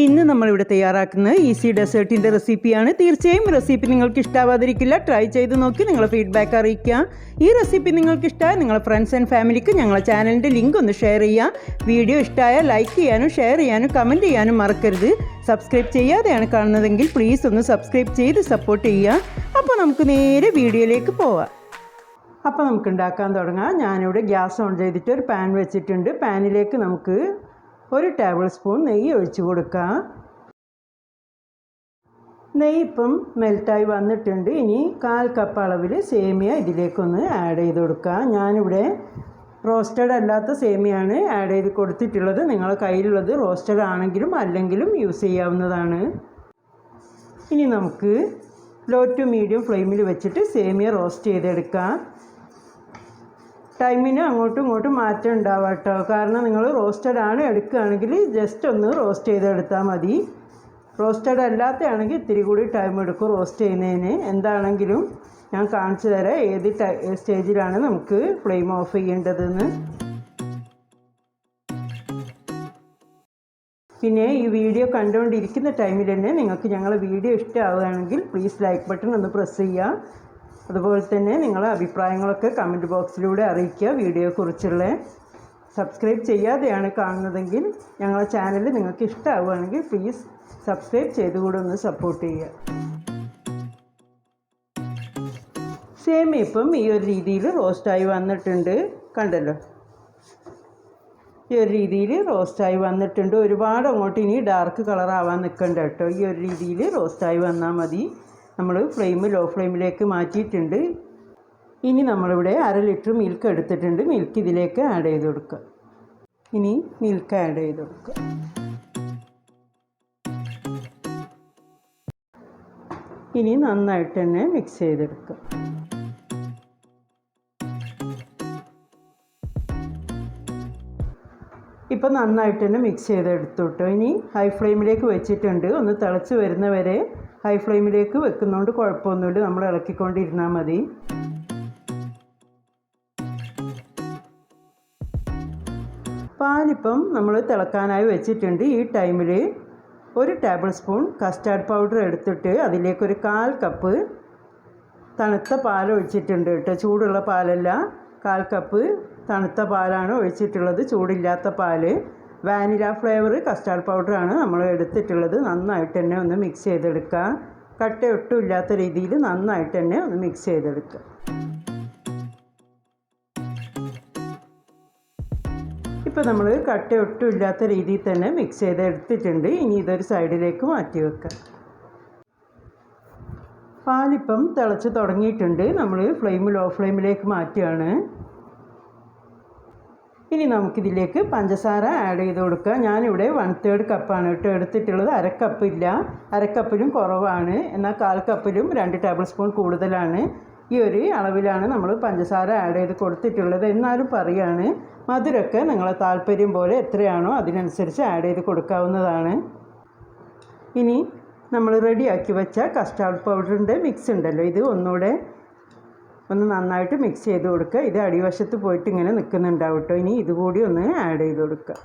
ഇന്ന് നമ്മളിവിടെ തയ്യാറാക്കുന്ന ഈസി ഡെസേർട്ടിന്റെ റെസിപ്പിയാണ്. തീർച്ചയായും റെസിപ്പി നിങ്ങൾക്ക് ഇഷ്ടാവാതിരിക്കില്ല. ട്രൈ ചെയ്ത് നോക്കി നിങ്ങളെ ഫീഡ്ബാക്ക് അറിയിക്കുക ഈ റെസിപ്പി നിങ്ങൾക്ക് ഇഷ്ടമായ നിങ്ങളെ ഫ്രണ്ട്സ് ആൻഡ് ഫാമിലിക്ക് ഞങ്ങളെ ചാനലിന്റെ ലിങ്ക് ഒന്ന് ഷെയർ ചെയ്യുക വീഡിയോ ഇഷ്ടമായ ലൈക്ക് ചെയ്യാനും ഷെയർ ചെയ്യാനും കമന്റ് ചെയ്യാനും മറക്കരുത്. സബ്സ്ക്രൈബ് ചെയ്യാതെയാണ് കാണുന്നതെങ്കിൽ പ്ലീസ് ഒന്ന് സബ്സ്ക്രൈബ് ചെയ്ത് സപ്പോർട്ട് ചെയ്യുക. അപ്പോൾ നമുക്ക് നേരെ വീഡിയോയിലേക്ക് പോവാം. അപ്പോൾ നമുക്ക് ഉണ്ടാക്കാൻ തുടങ്ങാം. ഞാനിവിടെ ഗ്യാസ് ഓൺ ചെയ്തിട്ട് ഒരു പാൻ വെച്ചിട്ടുണ്ട്. പാനിലേക്ക് നമുക്ക് ഒരു ടേബിൾ സ്പൂൺ നെയ്യ് ഒഴിച്ച് കൊടുക്കുക നെയ്യ് ഇപ്പം മെൽറ്റായി വന്നിട്ടുണ്ട്. ഇനി കാൽ കപ്പ് അളവിൽ സേമിയ ഇതിലേക്കൊന്ന് ആഡ് ചെയ്ത് കൊടുക്കുക ഞാനിവിടെ റോസ്റ്റഡ് അല്ലാത്ത സേമിയാണ് ആഡ് ചെയ്ത് കൊടുത്തിട്ടുള്ളത്. നിങ്ങളുടെ കയ്യിലുള്ളത് റോസ്റ്റഡ് ആണെങ്കിലും അല്ലെങ്കിലും യൂസ് ചെയ്യാവുന്നതാണ്. ഇനി നമുക്ക് ലോ ടു മീഡിയം ഫ്ലെയിമിൽ വെച്ചിട്ട് സേമിയ റോസ്റ്റ് ചെയ്തെടുക്കാം. ടൈമിന് അങ്ങോട്ടും ഇങ്ങോട്ടും മാറ്റം ഉണ്ടാവാം കേട്ടോ. കാരണം നിങ്ങൾ റോസ്റ്റഡ് ആണ് എടുക്കുകയാണെങ്കിൽ ജസ്റ്റ് ഒന്ന് റോസ്റ്റ് ചെയ്തെടുത്താൽ മതി. റോസ്റ്റഡ് അല്ലാത്തയാണെങ്കിൽ ഇത്തിരി കൂടി ടൈം എടുക്കും റോസ്റ്റ് ചെയ്യുന്നതിന്. എന്താണെങ്കിലും ഞാൻ കാണിച്ചു തരാം ഏത് സ്റ്റേജിലാണ് നമുക്ക് ഫ്ലെയിം ഓഫ് ചെയ്യേണ്ടതെന്ന്. പിന്നെ ഈ വീഡിയോ കണ്ടുകൊണ്ടിരിക്കുന്ന ടൈമിൽ തന്നെ നിങ്ങൾക്ക് ഞങ്ങളുടെ വീഡിയോ ഇഷ്ടമാവുകയാണെങ്കിൽ പ്ലീസ് ലൈക്ക് ബട്ടൺ ഒന്ന് പ്രസ് ചെയ്യുക. അതുപോലെ തന്നെ നിങ്ങളെ അഭിപ്രായങ്ങളൊക്കെ കമന്റ് ബോക്സിലൂടെ അറിയിക്കുക. വീഡിയോയെക്കുറിച്ചുള്ള സബ്സ്ക്രൈബ് ചെയ്യാതെയാണ് കാണുന്നതെങ്കിൽ ഞങ്ങളെ ചാനൽ നിങ്ങൾക്ക് ഇഷ്ടമാവുകയാണെങ്കിൽ പ്ലീസ് സബ്സ്ക്രൈബ് ചെയ്തുകൂടെ ഒന്ന് സപ്പോർട്ട് ചെയ്യുക. സേം ഇപ്പം ഈ ഒരു രീതിയിൽ റോസ്റ്റായി വന്നിട്ടുണ്ട്. കണ്ടല്ലോ? ഈ ഒരു രീതിയിൽ റോസ്റ്റായി വന്നിട്ടുണ്ട്. ഒരുപാട് അങ്ങോട്ട് ഇനി ഡാർക്ക് കളറാവാൻ നിൽക്കണ്ട കേട്ടോ. ഈ ഒരു രീതിയിൽ റോസ്റ്റായി വന്നാൽ മതി. നമ്മൾ ഫ്ലെയിം ലോ ഫ്ലെയിമിലേക്ക് മാറ്റിയിട്ടുണ്ട്. ഇനി നമ്മളിവിടെ അര ലിറ്റർ മിൽക്ക് എടുത്തിട്ടുണ്ട്. മിൽക്ക് ഇതിലേക്ക് ആഡ് ചെയ്ത് കൊടുക്കുക. ഇനി മിൽക്ക് ആഡ് ചെയ്ത് കൊടുക്കുക. ഇനി നന്നായിട്ട് തന്നെ മിക്സ് ചെയ്തെടുക്കുക. ഇപ്പോൾ നന്നായിട്ട് തന്നെ മിക്സ് ചെയ്തെടുത്തു കേട്ടോ. ഇനി ഹൈ ഫ്ലെയിമിലേക്ക് വെച്ചിട്ടുണ്ട്. ഒന്ന് തിളച്ച് വരുന്നവരെ ഹൈ ഫ്ലെയിമിലേക്ക് വെക്കുന്നതുകൊണ്ട് കുഴപ്പമൊന്നുമില്ല. നമ്മൾ ഇളക്കിക്കൊണ്ടിരുന്നാൽ മതി. പാലിപ്പം നമ്മൾ തിളക്കാനായി വെച്ചിട്ടുണ്ട്. ഈ ടൈമിൽ ഒരു ടേബിൾ സ്പൂൺ കസ്റ്റാർഡ് പൗഡർ എടുത്തിട്ട് അതിലേക്കൊരു കാൽ കപ്പ് തണുത്ത പാൽ ഒഴിച്ചിട്ടുണ്ട് കേട്ടോ. ചൂടുള്ള പാലല്ല. കാൽ കപ്പ് തണുത്ത പാലാണ് ഒഴിച്ചിട്ടുള്ളത്. ചൂടില്ലാത്ത പാൽ. വാനില ഫ്ലേവർ കസ്റ്റാർഡ് പൗഡറാണ് നമ്മൾ എടുത്തിട്ടുള്ളത്. നന്നായിട്ട് തന്നെ ഒന്ന് മിക്സ് ചെയ്തെടുക്കുക. കട്ട ഒട്ടും ഇല്ലാത്ത രീതിയിൽ നന്നായിട്ട് തന്നെ ഒന്ന് മിക്സ് ചെയ്തെടുക്കുക. ഇപ്പോൾ നമ്മൾ കട്ട ഒട്ടും ഇല്ലാത്ത രീതിയിൽ തന്നെ മിക്സ് ചെയ്ത് എടുത്തിട്ടുണ്ട് ഇനി ഇതൊരു സൈഡിലേക്ക് മാറ്റി വെക്കാം പാലിപ്പം തിളച്ച് തുടങ്ങിയിട്ടുണ്ട്. നമ്മൾ ഫ്ലെയിം ലോ ഫ്ലെയിമിലേക്ക് മാറ്റുകയാണ്. ഇനി നമുക്കിതിലേക്ക് പഞ്ചസാര ആഡ് ചെയ്ത് കൊടുക്കുക ഞാനിവിടെ വൺ തേർഡ് കപ്പാണ് കേട്ടോ എടുത്തിട്ടുള്ളത്. അരക്കപ്പില്ല അരക്കപ്പിലും കുറവാണ്. എന്നാൽ കാൽ കപ്പിലും രണ്ട് ടേബിൾ സ്പൂൺ കൂടുതലാണ്. ഈ ഒരു അളവിലാണ് നമ്മൾ പഞ്ചസാര ആഡ് ചെയ്ത് കൊടുത്തിട്ടുള്ളത് എന്നാലും പറയാണ്. മധുരമൊക്കെ നിങ്ങളെ താല്പര്യം പോലെ എത്രയാണോ അതിനനുസരിച്ച് ആഡ് ചെയ്ത് കൊടുക്കാവുന്നതാണ്. ഇനി നമ്മൾ റെഡിയാക്കി വെച്ച കസ്റ്റാർഡ് പൗഡറിന്റെ മിക്സ് ഉണ്ടല്ലോ. ഇത് ഒന്നുകൂടെ ഒന്ന് നന്നായിട്ട് മിക്സ് ചെയ്ത് കൊടുക്കുക. ഇത് അടിവശത്ത് പോയിട്ട് ഇങ്ങനെ നിൽക്കുന്നുണ്ടാവും കേട്ടോ ഇനി ഇതുകൂടി ഒന്ന് ആഡ് ചെയ്ത് കൊടുക്കുക.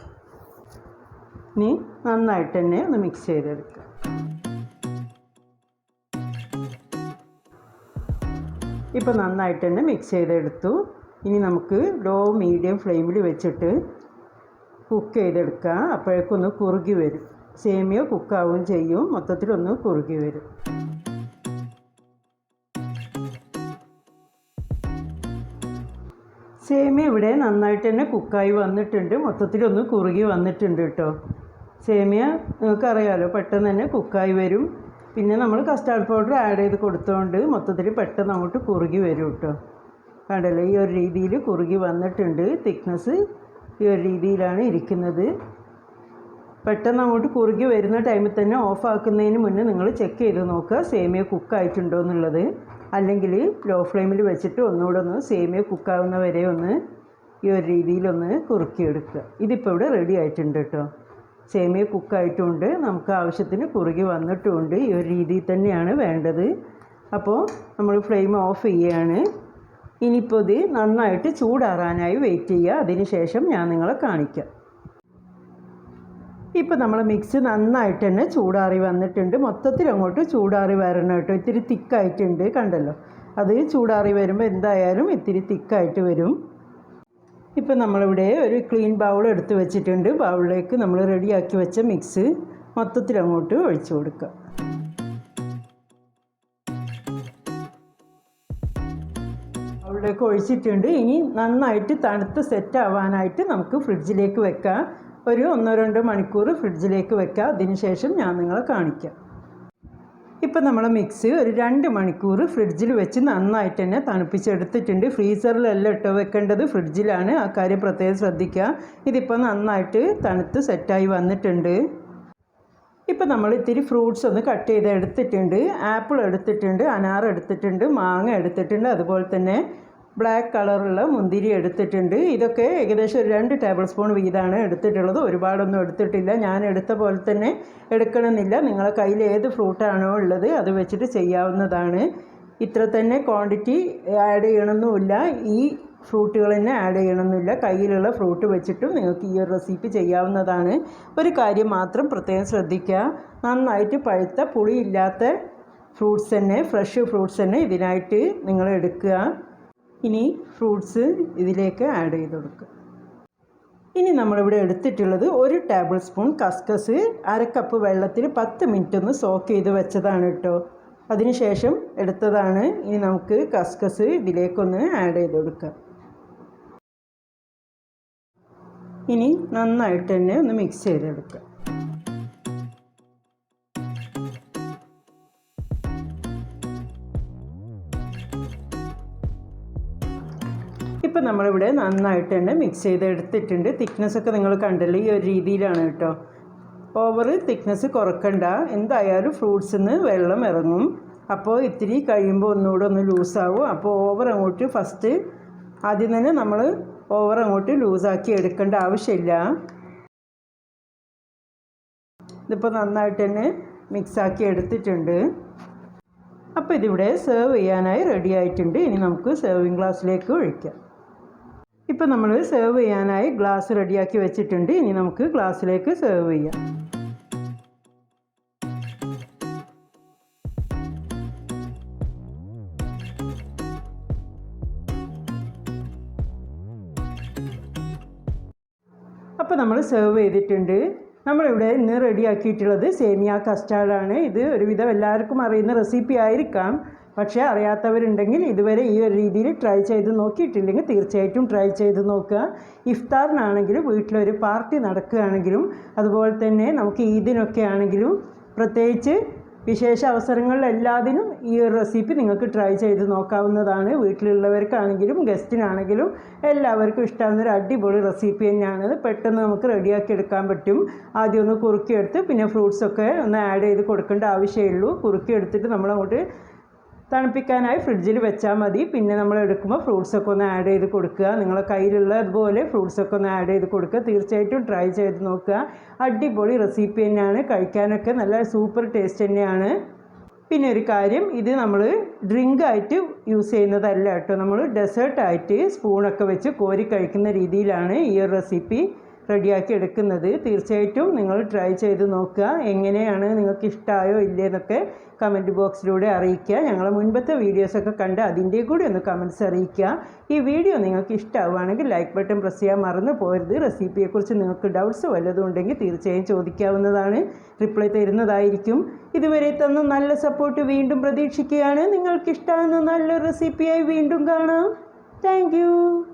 ഇനി നന്നായിട്ട് തന്നെ ഒന്ന് മിക്സ് ചെയ്തെടുക്കുക. ഇപ്പോൾ നന്നായിട്ട് തന്നെ മിക്സ് ചെയ്തെടുത്തു. ഇനി നമുക്ക് ലോ മീഡിയം ഫ്ലെയിമിൽ വെച്ചിട്ട് കുക്ക് ചെയ്തെടുക്കുക. അപ്പോഴേക്കൊന്ന് കുറുകി വരും. സേമിയ കുക്കാവുകയും ചെയ്യും. മൊത്തത്തിലൊന്ന് കുറുകി വരും. സേമിയ ഇവിടെ നന്നായിട്ട് തന്നെ കുക്കായി വന്നിട്ടുണ്ട്. മൊത്തത്തിലൊന്ന് കുറുകി വന്നിട്ടുണ്ട് കേട്ടോ. സേമിയ നിങ്ങൾക്കറിയാമല്ലോ പെട്ടെന്ന് തന്നെ കുക്കായി വരും. പിന്നെ നമ്മൾ കസ്റ്റാർഡ് പൗഡർ ആഡ് ചെയ്ത് കൊടുത്തോണ്ട് മൊത്തത്തിൽ പെട്ടെന്ന് അങ്ങോട്ട് കുറുകി വരും കേട്ടോ. കണ്ടല്ലോ ഈ ഒരു രീതിയിൽ കുറുകി വന്നിട്ടുണ്ട്. തിക്നെസ് ഈ ഒരു രീതിയിലാണ് ഇരിക്കുന്നത്. പെട്ടെന്ന് അങ്ങോട്ട് കുറുകി വരുന്ന ടൈമിൽ തന്നെ ഓഫ് ആക്കുന്നതിന് മുന്നേ നിങ്ങൾ ചെക്ക് ചെയ്ത് നോക്കുക സേമിയ കുക്കായിട്ടുണ്ടോ എന്നുള്ളത്. അല്ലെങ്കിൽ ലോ ഫ്ലെയിമിൽ വെച്ചിട്ട് ഒന്നുകൂടെ ഒന്ന് സേമിയ കുക്കാവുന്ന വരെ ഒന്ന് ഈ ഒരു രീതിയിലൊന്ന് കുറുക്കിയെടുക്കുക. ഇതിപ്പോൾ ഇവിടെ റെഡി ആയിട്ടുണ്ട് കേട്ടോ സേമിയ കുക്കായിട്ടുമുണ്ട് നമുക്ക് ആവശ്യത്തിന് കുറുകി വന്നിട്ടുമുണ്ട് ഈ ഒരു രീതിയിൽ തന്നെയാണ് വേണ്ടത്. അപ്പോൾ നമ്മൾ ഫ്ലെയിം ഓഫ് ചെയ്യുകയാണ് ഇനിയിപ്പോൾ ഇത് നന്നായിട്ട് ചൂടാറാനായി വെയിറ്റ് ചെയ്യുക. അതിന് ശേഷം ഞാൻ നിങ്ങളെ കാണിക്കാം. ഇപ്പം നമ്മൾ മിക്സ് നന്നായിട്ട് തന്നെ ചൂടാറി വന്നിട്ടുണ്ട്. മൊത്തത്തിൽ അങ്ങോട്ട് ചൂടാറി വരണം കേട്ടോ. ഇത്തിരി തിക്കായിട്ടുണ്ട് കണ്ടല്ലോ. അത് ചൂടാറി വരുമ്പോൾ എന്തായാലും ഇത്തിരി തിക്കായിട്ട് വരും. ഇപ്പം നമ്മളിവിടെ ഒരു ക്ലീൻ ബൗൾ എടുത്ത് വെച്ചിട്ടുണ്ട്. ബൗളിലേക്ക് നമ്മൾ റെഡിയാക്കി വെച്ച മിക്സ് മൊത്തത്തിൽ അങ്ങോട്ട് ഒഴിച്ചു കൊടുക്കുക. ബൗളിലേക്ക് ഒഴിച്ചിട്ടുണ്ട്. ഇനി നന്നായിട്ട് തണുത്ത് സെറ്റ് ആവാനായിട്ട് നമുക്ക് ഫ്രിഡ്ജിലേക്ക് വെക്കാം. ഒരു ഒന്നോ രണ്ടോ മണിക്കൂർ ഫ്രിഡ്ജിലേക്ക് വെക്കുക അതിനുശേഷം ഞാൻ നിങ്ങളെ കാണിക്കാം. ഇപ്പം നമ്മൾ മിക്സി ഒരു രണ്ട് മണിക്കൂർ ഫ്രിഡ്ജിൽ വെച്ച് നന്നായിട്ട് തന്നെ തണുപ്പിച്ചെടുത്തിട്ടുണ്ട്. ഫ്രീസറിലല്ല ഇട്ട് വെക്കേണ്ടത്. ഫ്രിഡ്ജിലാണ്. ആ കാര്യം പ്രത്യേകം ശ്രദ്ധിക്കുക. ഇതിപ്പോൾ നന്നായിട്ട് തണുത്ത് സെറ്റായി വന്നിട്ടുണ്ട്. ഇപ്പം നമ്മൾ ഇത്തിരി ഫ്രൂട്ട്സ് ഒന്ന് കട്ട് ചെയ്ത് എടുത്തിട്ടുണ്ട് ആപ്പിൾ എടുത്തിട്ടുണ്ട്. അനാർ എടുത്തിട്ടുണ്ട്. മാങ്ങ എടുത്തിട്ടുണ്ട്. അതുപോലെ തന്നെ ബ്ലാക്ക് കളറുള്ള മുന്തിരി എടുത്തിട്ടുണ്ട്. ഇതൊക്കെ ഏകദേശം ഒരു രണ്ട് ടേബിൾ സ്പൂൺ വീതമാണ് എടുത്തിട്ടുള്ളത്. ഒരുപാടൊന്നും എടുത്തിട്ടില്ല. ഞാൻ എടുത്ത പോലെ തന്നെ എടുക്കണമെന്നില്ല. നിങ്ങളെ കയ്യിൽ ഏത് ഫ്രൂട്ടാണോ ഉള്ളത് അത് വെച്ചിട്ട് ചെയ്യാവുന്നതാണ്. ഇത്ര തന്നെ ക്വാണ്ടിറ്റി ആഡ് ചെയ്യണമെന്നുമില്ല ഈ ഫ്രൂട്ടുകൾ തന്നെ ആഡ് ചെയ്യണമെന്നില്ല കയ്യിലുള്ള ഫ്രൂട്ട് വെച്ചിട്ടും നിങ്ങൾക്ക് ഈ ഒരു റെസിപ്പി ചെയ്യാവുന്നതാണ്. ഒരു കാര്യം മാത്രം പ്രത്യേകം ശ്രദ്ധിക്കുക. നന്നായിട്ട് പഴുത്ത പുളിയില്ലാത്ത ഫ്രൂട്ട്സ് തന്നെ ഫ്രഷ് ഫ്രൂട്ട്സ് തന്നെ ഇതിനായിട്ട് നിങ്ങൾ എടുക്കുക. ഇനി ഫ്രൂട്ട്സ് ഇതിലേക്ക് ആഡ് ചെയ്ത് കൊടുക്കുക. ഇനി നമ്മളിവിടെ എടുത്തിട്ടുള്ളത് ഒരു ടേബിൾ സ്പൂൺ കസ്കസ് അര കപ്പ് വെള്ളത്തിൽ പത്ത് മിനിറ്റ് ഒന്ന് സോക്ക് ചെയ്ത് വെച്ചതാണ് കേട്ടോ. അതിനുശേഷം എടുത്തതാണ് ഇനി നമുക്ക് കസ്കസ് ഇതിലേക്കൊന്ന് ആഡ് ചെയ്ത് കൊടുക്കാം ഇനി നന്നായിട്ട് തന്നെ ഒന്ന് മിക്സ് ചെയ്തെടുക്കുക. ഇപ്പം നമ്മളിവിടെ നന്നായിട്ട് തന്നെ മിക്സ് ചെയ്ത് എടുത്തിട്ടുണ്ട് തിക്നെസ് ഒക്കെ നിങ്ങൾ കണ്ടല്ലോ? ഈ ഒരു രീതിയിലാണ് കേട്ടോ. ഓവർ തിക്നെസ് കുറക്കണ്ട. എന്തായാലും ഫ്രൂട്ട്സിൽ നിന്ന് വെള്ളം ഇറങ്ങും. അപ്പോൾ ഇത്തിരി കഴിയുമ്പോൾ ഒന്നുകൂടെ ഒന്ന് ലൂസാവും അപ്പോൾ ഓവർ അങ്ങോട്ട് ഫസ്റ്റ് ആദ്യം തന്നെ നമ്മൾ ഓവർ അങ്ങോട്ട് ലൂസാക്കി എടുക്കേണ്ട ആവശ്യമില്ല. ഇതിപ്പോൾ നന്നായിട്ട് തന്നെ മിക്സാക്കി എടുത്തിട്ടുണ്ട്. അപ്പോൾ ഇതിവിടെ സെർവ് ചെയ്യാനായി റെഡി ആയിട്ടുണ്ട്. ഇനി നമുക്ക് സെർവിങ് ഗ്ലാസ്സിലേക്ക് ഒഴിക്കാം. ഇപ്പോൾ നമ്മൾ സെർവ് ചെയ്യാനായി ഗ്ലാസ് റെഡിയാക്കി വെച്ചിട്ടുണ്ട്. ഇനി നമുക്ക് ഗ്ലാസ്സിലേക്ക് സെർവ് ചെയ്യാം. അപ്പോൾ നമ്മൾ സെർവ് ചെയ്തിട്ടുണ്ട്. നമ്മളിവിടെ ഇന്ന് റെഡിയാക്കിയിട്ടുള്ളത് സേമിയ കസ്റ്റാർഡാണ് ഇത് ഒരുവിധം എല്ലാവർക്കും അറിയുന്ന റെസിപ്പി ആയിരിക്കാം. പക്ഷേ അറിയാത്തവരുണ്ടെങ്കിൽ ഇതുവരെ ഈ ഒരു രീതിയിൽ ട്രൈ ചെയ്ത് നോക്കിയിട്ടില്ലെങ്കിൽ തീർച്ചയായിട്ടും ട്രൈ ചെയ്ത് നോക്കുക. ഇഫ്താറിനാണെങ്കിലും വീട്ടിലൊരു പാർട്ടി നടക്കുകയാണെങ്കിലും അതുപോലെ തന്നെ നമുക്ക് ഈദിനൊക്കെ ആണെങ്കിലും പ്രത്യേകിച്ച് വിശേഷ അവസരങ്ങളിലെല്ലാത്തിനും ഈ ഒരു റെസിപ്പി നിങ്ങൾക്ക് ട്രൈ ചെയ്ത് നോക്കാവുന്നതാണ്. വീട്ടിലുള്ളവർക്കാണെങ്കിലും ഗസ്റ്റിനാണെങ്കിലും എല്ലാവർക്കും ഇഷ്ടമാകുന്ന ഒരു അടിപൊളി റെസിപ്പി തന്നെയാണ്. പെട്ടെന്ന് നമുക്ക് റെഡിയാക്കി എടുക്കാൻ പറ്റും. ആദ്യം ഒന്ന് കുറുക്കിയെടുത്ത് പിന്നെ ഫ്രൂട്ട്സൊക്കെ ഒന്ന് ആഡ് ചെയ്ത് കൊടുക്കേണ്ട ആവശ്യമുള്ളൂ. കുറുക്കിയെടുത്തിട്ട് നമ്മളങ്ങോട്ട് തണുപ്പിക്കാനായി ഫ്രിഡ്ജിൽ വെച്ചാൽ മതി. പിന്നെ നമ്മൾ എടുക്കുമ്പോൾ ഫ്രൂട്ട്സൊക്കെ ഒന്ന് ആഡ് ചെയ്ത് കൊടുക്കുക. നിങ്ങളെ കയ്യിലുള്ളതുപോലെ ഫ്രൂട്ട്സ് ഫ്രൂട്ട്സൊക്കെ ഒന്ന് ആഡ് ചെയ്ത് കൊടുക്കുക. തീർച്ചയായിട്ടും ട്രൈ ചെയ്ത് നോക്കുക. അടിപൊളി റെസിപ്പി തന്നെയാണ്. കഴിക്കാനൊക്കെ നല്ല സൂപ്പർ ടേസ്റ്റ് തന്നെയാണ്. പിന്നെ ഒരു കാര്യം ഇത് നമ്മൾ ഡ്രിങ്ക് ആയിട്ട് യൂസ് ചെയ്യുന്നതല്ല കേട്ടോ. നമ്മൾ ഡെസേർട്ടായിട്ട് സ്പൂണൊക്കെ വെച്ച് കോരി കഴിക്കുന്ന രീതിയിലാണ് ഈ ഒരു റെസിപ്പി. റെഡിയാക്കി എടുക്കുന്നത്. തീർച്ചയായിട്ടും നിങ്ങൾ ട്രൈ ചെയ്ത് നോക്കുക. എങ്ങനെയാണ് നിങ്ങൾക്ക് ഇഷ്ടമായോ ഇല്ലേ എന്നൊക്കെ കമന്റ് ബോക്സിലൂടെ അറിയിക്കുക. ഞങ്ങൾ മുൻപത്തെ വീഡിയോസൊക്കെ കണ്ട് അതിന്റെ കൂടി ഒന്ന് കമന്റ്സ് അറിയിക്കുക. ഈ വീഡിയോ നിങ്ങൾക്ക് ഇഷ്ടമാവുകയാണെങ്കിൽ ലൈക്ക് ബട്ടൺ പ്രസ് ചെയ്യാൻ മറന്നു പോരുത്. റെസിപ്പിയെക്കുറിച്ച് നിങ്ങൾക്ക് ഡൗട്ട്സ് വല്ലതും ഉണ്ടെങ്കിൽ തീർച്ചയായും ചോദിക്കാവുന്നതാണ്. റിപ്ലൈ തരുന്നതായിരിക്കും. ഇതുവരെ തന്ന നല്ല സപ്പോർട്ട് വീണ്ടും പ്രതീക്ഷിക്കുകയാണ്. നിങ്ങൾക്കിഷ്ടമാകുന്ന നല്ലൊരു നല്ല റെസിപ്പിയായി വീണ്ടും കാണാം. താങ്ക്